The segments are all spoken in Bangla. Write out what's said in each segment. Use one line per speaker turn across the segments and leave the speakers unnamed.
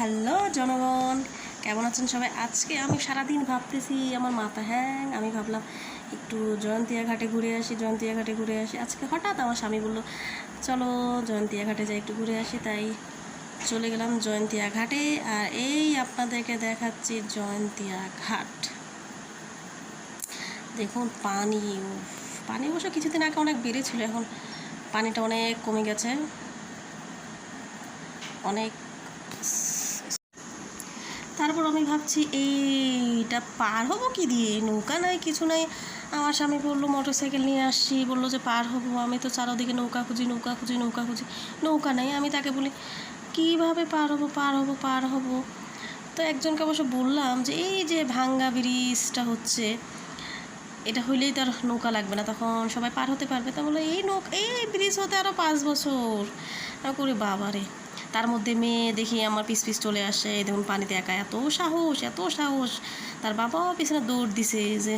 হ্যালো জনগণ, কেমন আছেন সবাই? আজকে আমি সারাদিন ভাবতেছি আমার মাথা হ্যাং। আমি ভাবলাম একটু জয়ন্তিয়া ঘাটে ঘুরে আসি জয়ন্তিয়া ঘাটে ঘুরে আসি। আজকে হঠাৎ আমার স্বামী বলল, চলো জয়ন্তিয়া ঘাটে যাই, একটু ঘুরে আসি। তাই চলে গেলাম জয়ন্তিয়া ঘাটে আর এই আপনাদেরকে দেখাচ্ছি জয়ন্তিয়া ঘাট দেখুন পানি পানি অবশ্য কিছুদিন আগে অনেক বেড়েছিল, এখন পানিটা অনেক কমে গেছে। অনেক তারপর আমি ভাবছি, এইটা পার হব কি দিয়ে? নৌকা নাই, কিছু নাই। আমার স্বামী বলল মোটর সাইকেল নিয়ে আসছি। বলল যে, পার হব আমি তো চারোদিকে নৌকা খুঁজি নৌকা খুঁজি নৌকা খুঁজি। নৌকা নাই, আমি তাকে বলি, কীভাবে পার হব পার হব পার হব? তো একজনকে অবশ্য বললাম যে, এই যে ভাঙ্গা ব্রিজটা হচ্ছে, এটা হইলেই তো আর নৌকা লাগবে না। তখন সবাই পার হতে পারবে। তা বলে এই নৌকা, এই ব্রিজ হতে আরও পাঁচ বছর। করে বাবারে। তার মধ্যে মেয়ে দেখি আমার পিস পিস চলে আসে দেখুন পানিতে একা, এত সাহস এত সাহস। তার বাবাও পিছনে দৌড় দিছে যে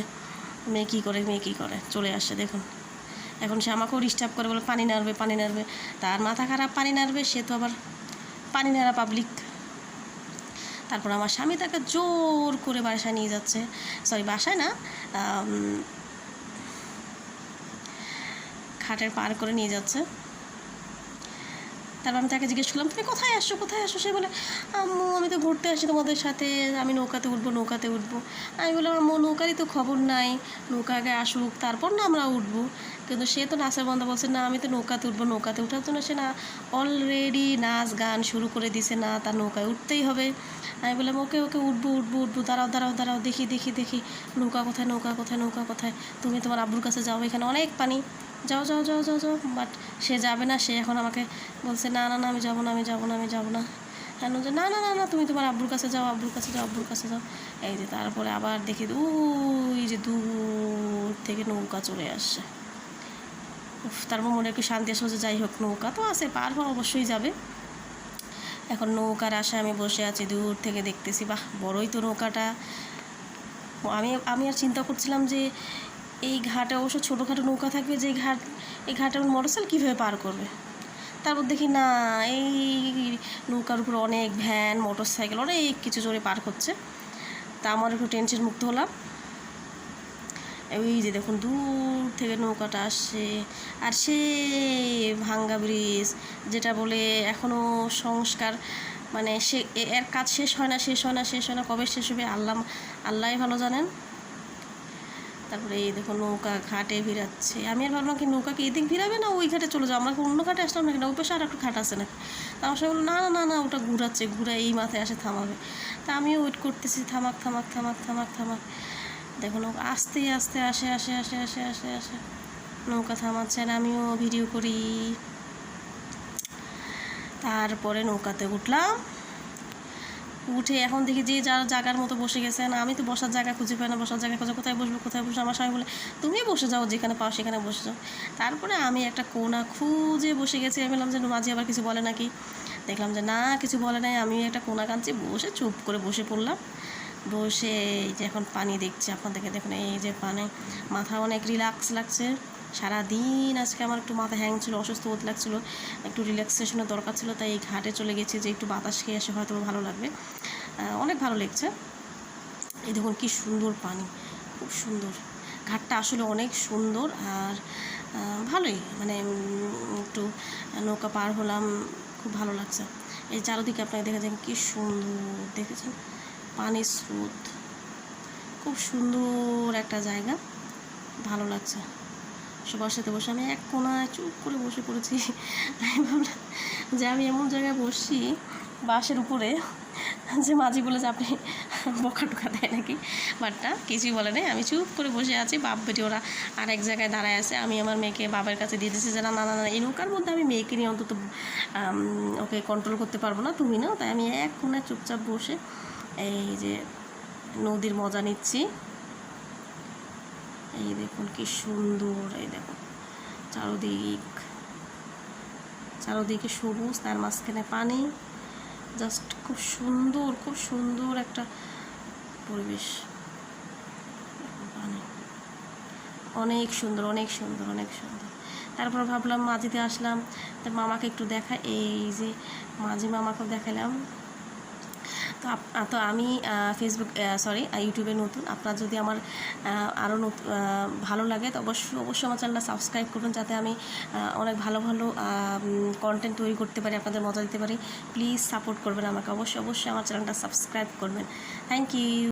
মেয়ে কী করে, মেয়ে কী করে, চলে আসে, দেখুন। এখন সে আমাকেও ডিস্টার্ব করে, বলে পানি নাড়বে পানি নাড়বে। তার মাথা খারাপ, পানি নাড়বে, সে তো আবার পানি নাড়া পাবলিক তারপর আমার স্বামী তাকে জোর করে বাসায় নিয়ে যাচ্ছে। সরি বাসায় না খাটের পার করে নিয়ে যাচ্ছে। তারপর আমি তাকে জিজ্ঞেস করলাম, তুমি কোথায় আসছো? কোথায় আসছো? সে বলে, আম্মু, আমি তো ঘুরতে আসি তোমাদের সাথে। আমি নৌকাতে উঠবো নৌকাতে উঠবো। আমি বললাম, আম্মু, নৌকারই তো খবর নাই। নৌকা আগে আসুক, তারপর না আমরা উঠবো। কিন্তু সে তো নাচের বন্ধ বলছে, না, আমি তো নৌকাতে উঠবো, নৌকাতে উঠার জন্য সে না অলরেডি নাচ গান শুরু করে দিছে না, তার নৌকায় উঠতেই হবে। আমি বললাম, ওকে ওকে, উঠবো উঠবো উঠবো, দাঁড়াও দাঁড়াও দাঁড়াও, দেখি দেখি দেখি, নৌকা কোথায় নৌকা কোথায় নৌকা কোথায়? তুমি তোমার আব্বুর কাছে যাও, এখানে অনেক পানি। যাও যাও যাও যাও যাও। বাট সে যাবে না, সে এখন আমাকে বলছে, না না না, আমি যাব না, আমি যাব না, আমি যাব না। কেন যে, না না না না, তুমি তোমার আব্বুর কাছে যাও, আব্বুর কাছে যাও, আব্বুর কাছে যাও। এই যে তারপরে আবার দেখি ওই যে দূর থেকে নৌকা চলে আসছে। তারপর মনে একটু শান্তি আসবে যে যাই হোক, নৌকা তো আছে, পার হওয়া অবশ্যই যাবে। এখন নৌকার আশায় আমি বসে আছি, দূর থেকে দেখতেছি, বাহ, বড়ই তো নৌকাটা। আমি আমি আর চিন্তা করছিলাম যে এই ঘাটে অবশ্য ছোটোখাটো নৌকা থাকবে, যে ঘাট, এই ঘাটে মোটরসাইকেল কীভাবে পার করবে? তারপর দেখি না, এই নৌকার উপর অনেক ভ্যান মোটর সাইকেল অনেক কিছু জোরে পার হচ্ছে তা আমার একটু টেনশন মুক্ত হলাম। ওই যে দেখুন, দূর থেকে নৌকাটা আসছে। আর সে ভাঙ্গা ব্রিজ যেটা বলে এখনও সংস্কার মানে সে এর কাজ শেষ হয় না, শেষ হয় না, শেষ হয় না, কবে শেষ হবে, আল্লাহ, আল্লাহই ভালো জানেন। তারপরে এই দেখো নৌকা ঘাটে ভিড়াচ্ছে। আমি আর ভাবলাম কি নৌকা কি এদিক ভিড়াবে না ওই ঘাটে চলে যাও আমরা অন্য ঘাটে আসলাম নাকি না ওই পাশে আর একটু ঘাট আছে না আমার বলল, না না না না, ওটা ঘুরাচ্ছে, ঘুরা এই মাথায় আসে থামাবে। তা আমিও ওয়েট করতেছি, থামাক থামাক থামাক থামাক থামাক। দেখো নৌকা আস্তে আস্তে আসে আসে আসে আসে আসে আসে। নৌকা থামাচ্ছে আর আমিও ভিডিও করি। তারপরে নৌকাতে উঠলাম। উঠে এখন দেখি যে যার জায়গার মতো বসে গেছেন আমি তো বসার জায়গা খুঁজে পাই না, বসার জায়গা খুঁজে কোথায় বসবো কোথায় বসবো আমার স্বামী বলে, তুমি বসে যাও, যেখানে পাও সেখানে বসে যাও। তারপরে আমি একটা কোনা খুঁজে বসে গেছি। আমি বললাম যে মাঝে আবার কিছু বলে নাকি? দেখলাম যে, না, কিছু বলে নাই। আমি একটা কোনা কাঁদছি, বসে চুপ করে বসে পড়লাম। বসে এই যে এখন পানি দেখছি আপনাদেরকে দেখুন, এই যে পানি, মাথা অনেক রিল্যাক্স লাগছে। সারাদিন আজকে আমার একটু মাথা হ্যাং ছিল, অসুস্থ হতে লাগছিল, একটু রিল্যাক্সেশনের দরকার ছিল, তাই এই ঘাটে চলে গেছি যে একটু বাতাস খেয়ে এসে হয়তো ভালো লাগবে। অনেক ভালো লাগছে। এই দেখুন কি সুন্দর পানি, খুব সুন্দর। ঘাটটা আসলে অনেক সুন্দর আর ভালোই মানে একটু নৌকা পার হলাম, খুব ভালো লাগছে। এই চারদিকে আপনাকে দেখেছেন কী সুন্দর, দেখেছেন? পানির স্রোত, খুব সুন্দর একটা জায়গা, ভালো লাগছে। সবার সাথে বসে, আমি এক কোনায় চুপ করে বসে পড়েছি। আমি ভাবলাম যে আমি এমন জায়গায় বসছি বাসের উপরে, যে মাঝি বলে যে আপনি বকা টুকা দেয় নাকি? বাট না, কিছুই বলে নাই। আমি চুপ করে বসে আছি, বাপ বেটি ওরা আর এক জায়গায় দাঁড়ায় আছে। আমি আমার মেয়েকে বাবার কাছে দিয়ে দিয়েছি যে, না না না এই নৌকার মধ্যে আমি মেয়েকে নিয়ে অন্তত ওকে কন্ট্রোল করতে পারব না, তুমি না তাই আমি এক কোনায় চুপচাপ বসে এই যে নদীর মজা নিচ্ছি। এই দেখুন কি সুন্দর, এই দেখুন। চারোদিক, চারোদিকে সবুজ, তার মাঝখানে পানি। জাস্ট খুব সুন্দর খুব সুন্দর একটা পরিবেশ। পানি। অনেক সুন্দর অনেক সুন্দর অনেক সুন্দর। তারপর ভাবলাম মাঝিতে আসলাম। তো মামাকে একটু দেখা, এই যে মাঝি মামাকে দেখালাম। তো আপ- তো আমি ফেসবুক সরি ইউটিউবে নতুন। আপনার যদি আমার আরও নতুন ভালো লাগে, তো অবশ্যই অবশ্যই আমার চ্যানেলটা সাবস্ক্রাইব করুন যাতে আমি অনেক ভালো ভালো কন্টেন্ট তৈরি করতে পারি, আপনাদের মজা দিতে পারি। প্লিজ সাপোর্ট করবেন আমাকে। অবশ্যই অবশ্যই আমার চ্যানেলটা সাবস্ক্রাইব করবেন। Thank you